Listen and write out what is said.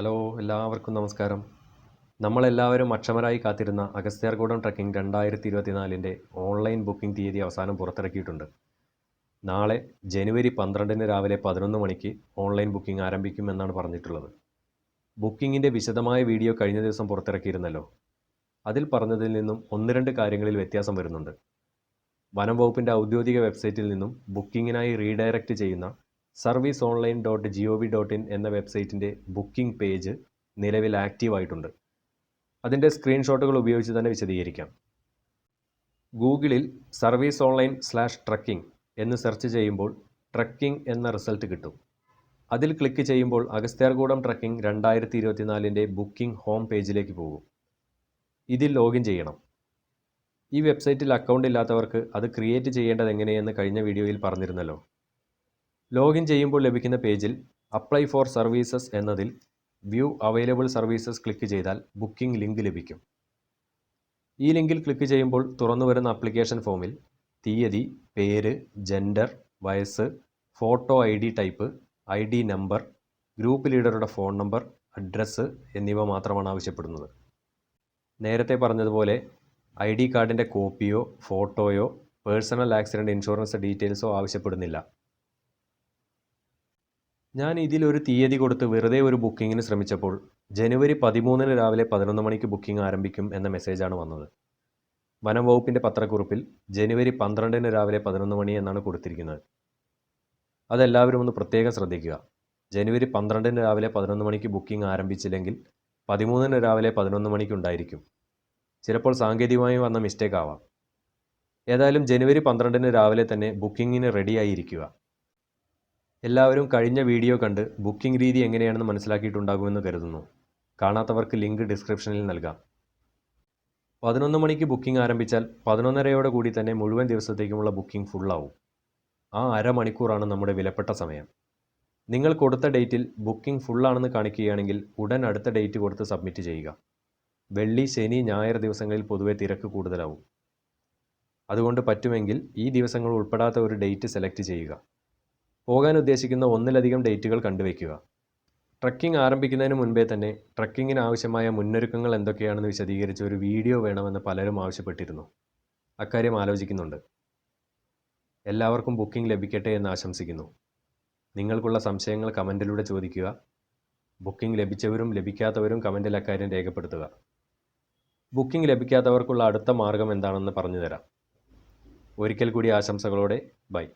Hello എല്ലാവർക്കും നമസ്കാരം. നമ്മളെല്ലാവരും അക്ഷമരായി കാത്തിരുന്ന അഗസ്ത്യാർകൂടം ട്രക്കിംഗ് രണ്ടായിരത്തി ഇരുപത്തിനാലിന്റെ ഓൺലൈൻ ബുക്കിംഗ് തീയതി അവസാനം പുറത്തിറക്കിയിട്ടുണ്ട്. നാളെ ജനുവരി പന്ത്രണ്ടിന് രാവിലെ പതിനൊന്ന് മണിക്ക് ഓൺലൈൻ ബുക്കിംഗ് ആരംഭിക്കുമെന്നാണ് പറഞ്ഞിട്ടുള്ളത്. ബുക്കിങ്ങിന്റെ വിശദമായ വീഡിയോ കഴിഞ്ഞ ദിവസം പുറത്തിറക്കിയിരുന്നല്ലോ. അതിൽ പറഞ്ഞതിൽ നിന്നും ഒന്ന് രണ്ട് കാര്യങ്ങളിൽ വ്യത്യാസം വരുന്നുണ്ട്. വനം വകുപ്പിന്റെ ഔദ്യോഗിക വെബ്സൈറ്റിൽ നിന്നും ബുക്കിങ്ങിനായി റീഡയറക്റ്റ് ചെയ്യുന്ന service online dot G O V dot in എന്ന വെബ്സൈറ്റിന്റെ ബുക്കിംഗ് പേജ് നിലവിൽ ആക്റ്റീവ് ആയിട്ടുണ്ട്. അതിന്റെ സ്ക്രീൻഷോട്ടുകൾ ഉപയോഗിച്ച് തന്നെ വിശദീകരിക്കാം. ഗൂഗിളിൽ സർവീസ് ഓൺലൈൻ സ്ലാഷ് ട്രക്കിംഗ് എന്ന് സെർച്ച് ചെയ്യുമ്പോൾ ട്രക്കിംഗ് എന്ന റിസൾട്ട് കിട്ടും. അതിൽ ക്ലിക്ക് ചെയ്യുമ്പോൾ അഗസ്ത്യാർകൂടം ട്രക്കിംഗ് രണ്ടായിരത്തി ഇരുപത്തിനാലിന്റെ ബുക്കിംഗ് ഹോം പേജിലേക്ക് പോകും. ഇതിൽ ലോഗിൻ ചെയ്യണം. ഈ വെബ്സൈറ്റിൽ അക്കൗണ്ട് ഇല്ലാത്തവർക്ക് അത് ക്രിയേറ്റ് ചെയ്യേണ്ടത് എങ്ങനെയെന്ന് കഴിഞ്ഞ വീഡിയോയിൽ പറഞ്ഞിരുന്നല്ലോ. ലോഗിൻ ചെയ്യുമ്പോൾ ലഭിക്കുന്ന പേജിൽ അപ്ലൈ ഫോർ സർവീസസ് എന്നതിൽ വ്യൂ അവൈലബിൾ സർവീസസ് ക്ലിക്ക് ചെയ്താൽ ബുക്കിംഗ് ലിങ്ക് ലഭിക്കും. ഈ ലിങ്കിൽ ക്ലിക്ക് ചെയ്യുമ്പോൾ തുറന്നു വരുന്ന അപ്ലിക്കേഷൻ ഫോമിൽ തീയതി പേര് ജെൻഡർ വയസ്സ് photo I D type I D number group ലീഡറുടെ phone number address എന്നിവ മാത്രമാണ് ആവശ്യപ്പെടുന്നത്. നേരത്തെ പറഞ്ഞതുപോലെ ഐ ഡി കാർഡിന്റെ കോപ്പിയോ ഫോട്ടോയോ പേഴ്സണൽ ആക്സിഡന്റ് ഇൻഷുറൻസ് ഡീറ്റെയിൽസോ ആവശ്യപ്പെടുന്നില്ല. ഞാൻ ഇതിലൊരു തീയതി കൊടുത്ത് വെറുതെ ഒരു ബുക്കിങ്ങിന് ശ്രമിച്ചപ്പോൾ ജനുവരി പതിമൂന്നിന് രാവിലെ പതിനൊന്ന് മണിക്ക് ബുക്കിംഗ് ആരംഭിക്കും എന്ന മെസ്സേജാണ് വന്നത്. വനം വകുപ്പിന്റെ പത്രക്കുറിപ്പിൽ ജനുവരി പന്ത്രണ്ടിന് രാവിലെ പതിനൊന്ന് മണി എന്നാണ് കൊടുത്തിരിക്കുന്നത്. അതെല്ലാവരും ഒന്ന് പ്രത്യേകം ശ്രദ്ധിക്കുക. ജനുവരി പന്ത്രണ്ടിന് രാവിലെ പതിനൊന്ന് മണിക്ക് ബുക്കിംഗ് ആരംഭിച്ചില്ലെങ്കിൽ പതിമൂന്നിന് രാവിലെ പതിനൊന്ന് മണിക്ക് ഉണ്ടായിരിക്കും. ചിലപ്പോൾ സാങ്കേതികമായി വന്ന മിസ്റ്റേക്ക് ആവാം. ഏതായാലും ജനുവരി പന്ത്രണ്ടിന് രാവിലെ തന്നെ ബുക്കിങ്ങിന് റെഡിയായിരിക്കുക എല്ലാവരും കഴിഞ്ഞ വീഡിയോ കണ്ട് ബുക്കിംഗ് രീതി എങ്ങനെയാണെന്ന് മനസ്സിലാക്കിയിട്ടുണ്ടാകുമെന്ന് കരുതുന്നു. കാണാത്തവർക്ക് ലിങ്ക് ഡിസ്ക്രിപ്ഷനിൽ നൽകാം. പതിനൊന്ന് മണിക്ക് ബുക്കിംഗ് ആരംഭിച്ചാൽ പതിനൊന്നരയോടെ കൂടി തന്നെ മുഴുവൻ ദിവസത്തേക്കുമുള്ള ബുക്കിംഗ് ഫുള്ളാവും. ആ അരമണിക്കൂറാണ് നമ്മുടെ വിലപ്പെട്ട സമയം. നിങ്ങൾ കൊടുത്ത ഡേറ്റിൽ ബുക്കിംഗ് ഫുള്ളാണെന്ന് കാണിക്കുകയാണെങ്കിൽ ഉടൻ അടുത്ത ഡേറ്റ് കൊടുത്ത് സബ്മിറ്റ് ചെയ്യുക. വെള്ളി ശനി ഞായർ ദിവസങ്ങളിൽ പൊതുവെ തിരക്ക് കൂടുതലാവും. അതുകൊണ്ട് പറ്റുമെങ്കിൽ ഈ ദിവസങ്ങൾ ഉൾപ്പെടാത്ത ഒരു ഡേറ്റ് സെലക്ട് ചെയ്യുക. പോകാൻ ഉദ്ദേശിക്കുന്ന ഒന്നിലധികം ഡേറ്റുകൾ കണ്ടുവയ്ക്കുക. ട്രക്കിംഗ് ആരംഭിക്കുന്നതിന് മുൻപേ തന്നെ ട്രക്കിങ്ങിന് ആവശ്യമായ മുന്നൊരുക്കങ്ങൾ എന്തൊക്കെയാണെന്ന് വിശദീകരിച്ച ഒരു വീഡിയോ വേണമെന്ന് പലരും ആവശ്യപ്പെട്ടിരുന്നു. അക്കാര്യം ആലോചിക്കുന്നുണ്ട്. എല്ലാവർക്കും ബുക്കിംഗ് ലഭിക്കട്ടെ എന്ന് ആശംസിക്കുന്നു. നിങ്ങൾക്കുള്ള സംശയങ്ങൾ കമന്റിലൂടെ ചോദിക്കുക. ബുക്കിംഗ് ലഭിച്ചവരും ലഭിക്കാത്തവരും കമന്റിൽ അക്കാര്യം രേഖപ്പെടുത്തുക. ബുക്കിംഗ് ലഭിക്കാത്തവർക്കുള്ള അടുത്ത മാർഗം എന്താണെന്ന് പറഞ്ഞുതരാം. ഒരിക്കൽ കൂടി ആശംസകളോടെ ബൈ.